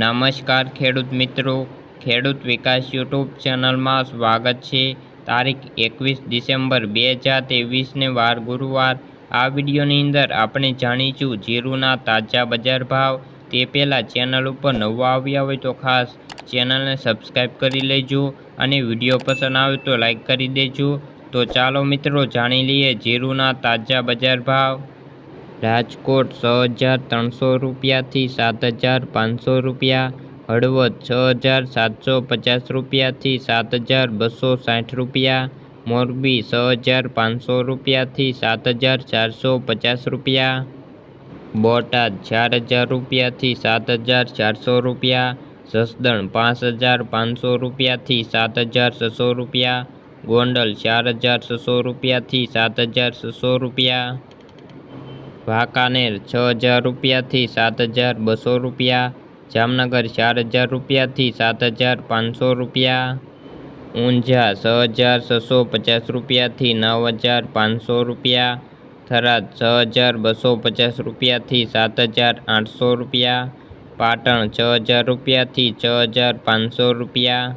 નમસ્કાર ખેડૂત મિત્રો. ખેડૂત વિકાસ યુટ્યુબ ચેનલમાં સ્વાગત છે. તારીખ એકવીસ ડિસેમ્બર બે હજાર ત્રેવીસને વાર ગુરુવાર. આ વિડીયોની અંદર આપણે જાણીશું જીરુના તાજા બજાર ભાવ. તે પહેલાં ચેનલ ઉપર નવા આવ્યા હોય તો ખાસ ચેનલને સબસ્ક્રાઈબ કરી લેજો અને વીડિયો પસંદ આવે તો લાઈક કરી દેજો. તો ચાલો મિત્રો, જાણી લઈએ જીરુના તાજા બજાર ભાવ. રાજકોટ છ હજાર ત્રણસો રૂપિયાથી સાત હજાર પાંચસો રૂપિયા, હળવદ છ હજાર સાતસો પચાસ રૂપિયાથી સાત હજાર બસો સાઠ રૂપિયા, મોરબી છ હજાર પાંચસો રૂપિયાથી સાત હજાર ચારસો પચાસ રૂપિયા, બોટાદ ચાર હજાર રૂપિયાથી સાત હજાર ચારસો રૂપિયા, જસદણ પાંચ હજાર પાંચસો રૂપિયાથી સાત હજાર છસો રૂપિયા, ગોંડલ ચાર હજાર છસો રૂપિયાથી સાત હજાર છસો રૂપિયા. વાંકાનેર છ હજાર રૂપિયાથી સાત હજાર બસો રૂપિયા. જામનગર ચાર હજાર રૂપિયાથી સાત હજાર પાંચસો રૂપિયા. ઊંઝા છ હજાર છસો પચાસ રૂપિયાથી નવ હજાર પાંચસો રૂપિયા. થરાદ છ હજાર બસો પચાસ રૂપિયાથી સાત હજાર આઠસો રૂપિયા. પાટણ છ હજાર રૂપિયાથી છ હજાર પાંચસો રૂપિયા.